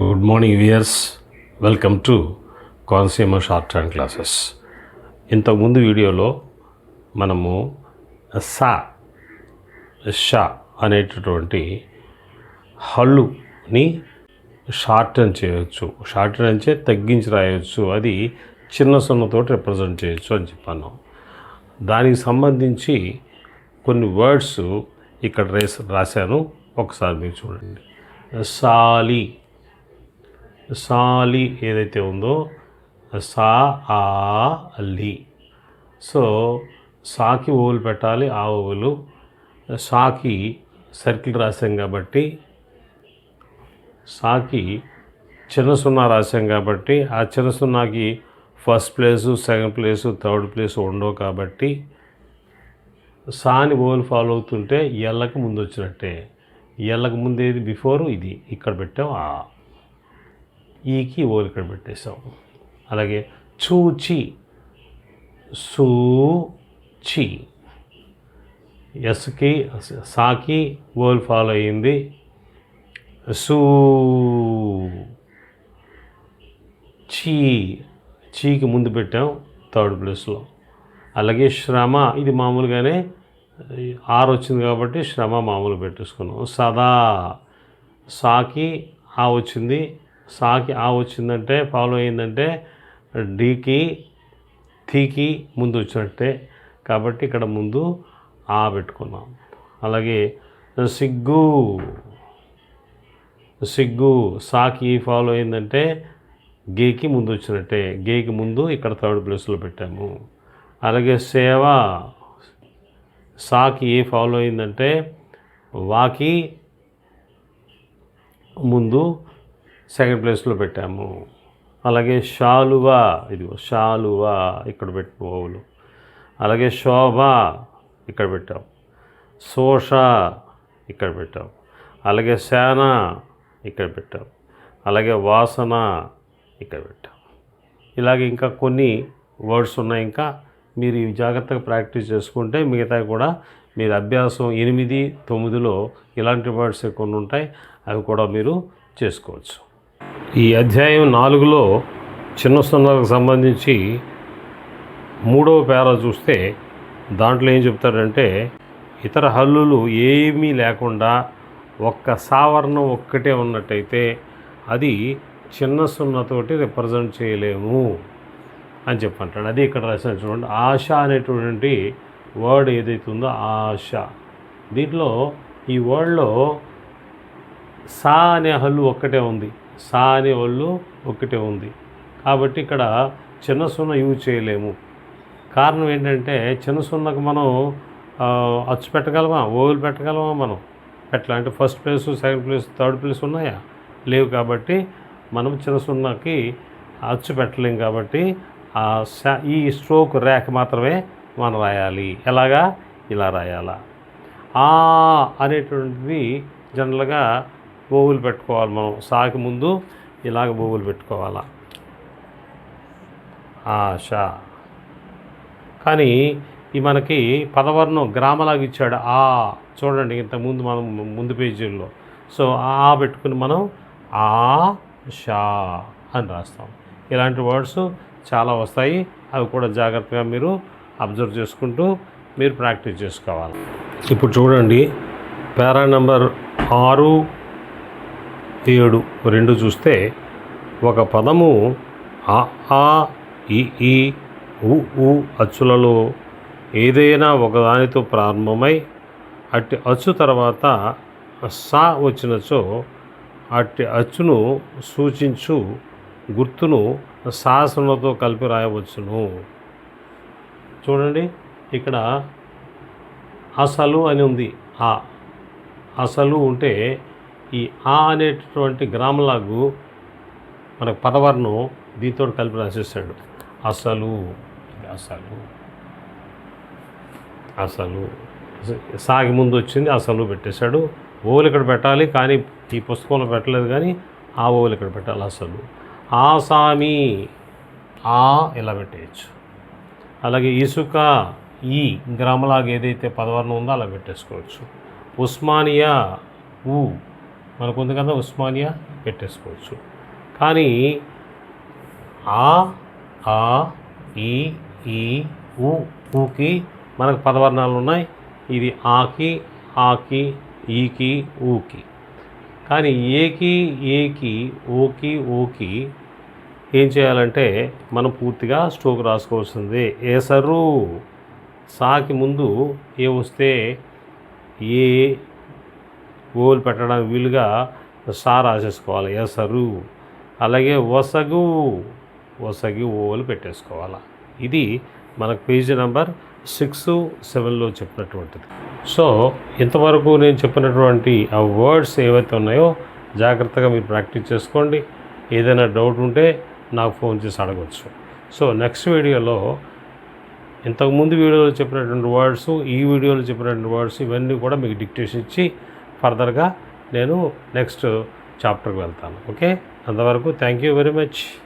Good morning viewers welcome to Konaseema shorthand classes ఇంతకుముందు వీడియోలో మనము సా షా అనేటటువంటి హల్లుని షార్టన్ చేయొచ్చు. షార్టన్ అంటే తగ్గించి రాయొచ్చు. అది చిన్న సున్నతో రిప్రజెంట్ చేయొచ్చు అని చెప్పాను దానికి సంబంధించి కొన్ని వర్డ్స్ ఇక్కడ రేస్ రాశాను. ఒకసారి మీరు చూడండి. సాలి సాలి ఏదైతే ఉందో సా ఆ లి. సో సాకి ఓవులు పెట్టాలి ఆ ఓవులు సాకి సర్కిల్ రాసాం కాబట్టి సాకి చిన్న సున్నా రాసాం కాబట్టి ఆ చిన్న సున్నాకి first place second place third place ఉండవు కాబట్టి సాని ఓలు ఫాలో అవుతుంటే ఎల్లకి ముందు వచ్చినట్టే. ఎల్లకి ముందు ఏది? బిఫోర్ ఇది. ఇక్కడ పెట్టాం ఆ. ఈకి ఓ ఇక్కడ పెట్టేసాం అలాగే చూచి సూచి. ఎస్కి సాకి ఓల్ ఫాలో అయ్యింది. సూ చీ. చీకి ముందు పెట్టాం థర్డ్ ప్లేస్లో. అలాగే శ్రమ ఇది మామూలుగానే ఆరు వచ్చింది కాబట్టి శ్రమ మామూలు పెట్టేసుకున్నాం. సదా. సాకి ఆ వచ్చింది. సాకి ఆ వచ్చిందంటే ఫాలో అయిందంటే డీకి థీకి ముందు వచ్చినట్టే. కాబట్టి ఇక్కడ ముందు ఆ పెట్టుకున్నాం. అలాగే సిగ్గు సిగ్గు సాకి ఫాలో అయిందంటే గేకి ముందు వచ్చినట్టే. గేకి ముందు ఇక్కడ థర్డ్ ప్లేస్లో పెట్టాము. అలాగే సేవ సాకి ఏ ఫాలో అయిందంటే వాకి ముందు సెకండ్ ప్లేస్లో పెట్టాము. అలాగే షాలువా ఇదిగో షాలువా ఇక్కడ పెట్టిన ఓవులు అలాగే శోభ ఇక్కడ పెట్టాం. శోష ఇక్కడ పెట్టాం. అలాగే శాన ఇక్కడ పెట్టాం. అలాగే వాసన ఇక్కడ పెట్టాం. ఇలాగే ఇంకా కొన్ని వర్డ్స్ ఉన్నాయి. ఇంకా మీరు ఇవి జాగ్రత్తగా ప్రాక్టీస్ చేసుకుంటే మిగతా కూడా మీరు అభ్యాసం ఎనిమిది తొమ్మిదిలో ఇలాంటి వర్డ్స్ కొన్ని ఉంటాయి. అవి కూడా మీరు చేసుకోవచ్చు. ఈ అధ్యాయం నాలుగులో చిన్న సున్నాలకు సంబంధించి మూడవ పేర చూస్తే దాంట్లో ఏం చెప్తారంటే ఇతర హల్లులు ఏమీ లేకుండా ఒక్క సావర్ణం ఒక్కటే ఉన్నట్టయితే అది చిన్న సున్నతోటి రిప్రజెంట్ చేయలేము అని చెప్పంటాడు. అది ఇక్కడ రాసిన చూడండి ఆశ అనేటువంటి వర్డ్ ఏదైతే ఉందో ఆశ. దీంట్లో ఈ వర్డ్లో సా అనే హల్లు ఒక్కటే ఉంది. సా అనే హల్లు ఒక్కటే ఉంది. కాబట్టి ఇక్కడ చిన్న సున్న యూజ్ చేయలేము. కారణం ఏంటంటే చిన్న సున్నకు మనం అచ్చు పెట్టగలమా? ఓవులు పెట్టగలమా మనం? పెట్టలే. అంటే first place second place third place ఉన్నాయా? లేవు కాబట్టి మనం చిన్న సున్నకి అచ్చు పెట్టలేం కాబట్టి ఈ స్ట్రోక్ ర్యాక్ మాత్రమే మనం రాయాలి. ఎలాగా? ఇలా రాయాలా. ఆ అనేటువంటిది జనరల్గా బోగులు పెట్టుకోవాలి మనం. సాకి ముందు ఇలాగ బోగులు పెట్టుకోవాలా. ఆశ. కానీ ఈ మనకి పదవర్ణం గ్రామలాగా ఇచ్చాడు ఆ. చూడండి ఇంతకుముందు మనం ముందు పేజీల్లో. సో ఆ పెట్టుకుని మనం ఆ షా అని రాస్తాం. ఇలాంటి వర్డ్స్ చాలా వస్తాయి. అవి కూడా జాగ్రత్తగా మీరు అబ్జర్వ్ చేసుకుంటూ మీరు ప్రాక్టీస్ చేసుకోవాలి. ఇప్పుడు చూడండి పేరా నెంబర్ ఆరు ఏడు రెండు చూస్తే ఒక పదము ఆ ఆ ఈ ఈ ఉ ఉ అచ్చులలో ఏదైనా ఒకదానితో ప్రారంభమై అట్టి అచ్చు తర్వాత సా వచ్చినచో అట్టి అచ్చును సూచించు గుర్తును సాసనతో కలిపి రాయవచ్చును. చూడండి ఇక్కడ అసలు అని ఉంది. ఆ అసలు ఉంటే ఈ ఆ అనేటటువంటి గ్రామలాగు మనకు పదవర్ణం దీంతో కలిపి రాసేసాడు అసలు అసలు? అసలు. సాగి ముందు వచ్చింది అసలు పెట్టేశాడు. ఓవులు ఇక్కడ పెట్టాలి కానీ ఈ పుస్తకంలో పెట్టలేదు కానీ ఆ ఓవులు ఇక్కడ పెట్టాలి అసలు. ఆసామి ఆ ఇలా పెట్టేయచ్చు. అలాగే ఇసుక ఈ గ్రామలాగా ఏదైతే పదవర్ణం ఉందో అలా పెట్టేసుకోవచ్చు. ఉస్మానియా ఊ. మనకు ఉంది కదా ఉస్మానియా పెట్టేసుకోవచ్చు. కానీ ఆ ఆ ఈ ఈ ఊ ఊకి మనకు పదవర్ణాలు ఉన్నాయి. ఇది ఆకి ఆకి ఈకి ఊకి. కానీ ఏకి ఏకి ఓకి ఓకి ఏం చేయాలంటే మనం పూర్తిగా స్ట్రోక్ రాసుకోవాల్సింది. ఏసరు సాకి ముందు ఏ వస్తే ఏ ఓలు పెట్టడానికి వీలుగా సా రాసేసుకోవాలి. ఎసరు. అలాగే ఒసగు ఒసగి ఓలు పెట్టేసుకోవాలి. ఇది మనకు పేజీ నెంబర్ సిక్స్ సెవెన్లో చెప్పినటువంటిది. సో ఇంతవరకు నేను చెప్పినటువంటి ఆ వర్డ్స్ ఏవైతే ఉన్నాయో జాగ్రత్తగా మీరు ప్రాక్టీస్ చేసుకోండి. ఏదైనా డౌట్ ఉంటే నాకు ఫోన్ చేసి అడగవచ్చు సో నెక్స్ట్ వీడియోలో ఇంతకుముందు వీడియోలో చెప్పినటువంటి వర్డ్స్ ఈ వీడియోలో చెప్పినటువంటి వర్డ్స్ ఇవన్నీ కూడా మీకు డిక్టేషన్ ఇచ్చి ఫర్దర్గా నేను నెక్స్ట్ చాప్టర్కి వెళ్తాను. ఓకే? అంతవరకు థ్యాంక్ యూ వెరీ మచ్.